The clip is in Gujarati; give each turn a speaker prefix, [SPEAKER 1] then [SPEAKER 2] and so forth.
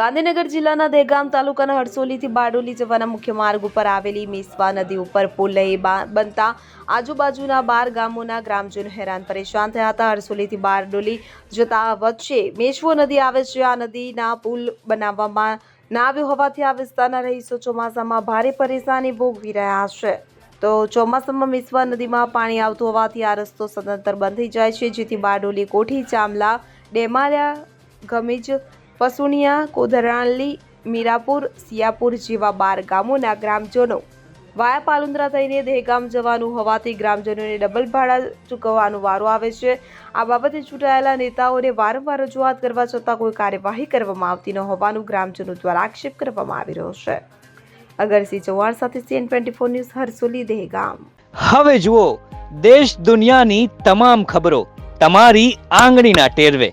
[SPEAKER 1] ગાંધીનગર જિલ્લાના દહેગામ તાલુકાના હરસોલીથી બારડોલી જવાના મુખ્ય માર્ગ ઉપર આવેલી મીસવા નદી ઉપર પુલ બનતા આજુબાજુના બાર ગામોના ગ્રામજનો હેરાન પરેશાન થયા હતા. હરસોલીથી બારડોલી જતા વચ્ચે મેશ્વો નદી આવે છે. આ નદીના પુલ બનાવવામાં ના આવ્યો હોવાથી આ વિસ્તારના રહીશો ચોમાસામાં ભારે પરેશાની ભોગવી રહ્યા છે. તો ચોમાસામાં મિસવા નદીમાં પાણી આવતું હોવાથી આ રસ્તો સદંતર બંધ થઈ જાય છે. જેથી બારડોલી, કોઠી, ચામલા ડેમાલિયા ગમીજ પસુનિયા કોધરાણલી, મીરાપુર, સિયાપુર જેવા બાર ગામોના ગ્રામજનો વાયા પાલુંદ્રા થઈને દહેગામ જવાનું હોવાથી ગ્રામજનોને ડબલ ભાડા ચૂકવવાનો વારો આવે છે. આ બાબતે ચૂંટાયેલા નેતાઓને વારંવાર રજૂઆત કરવા છતાં કોઈ કાર્યવાહી કરવામાં આવતી ન હોવાનું ગ્રામજનો દ્વારા આક્ષેપ કરવામાં આવી રહ્યો છે. અગરસિંહ ચૌહાણ સાથે CN twenty four news Harsoli, Dehgam.
[SPEAKER 2] હવે જુઓ, દેશ દુનિયાની તમામ ખબરો તમારી આંગળીના ટેરવે.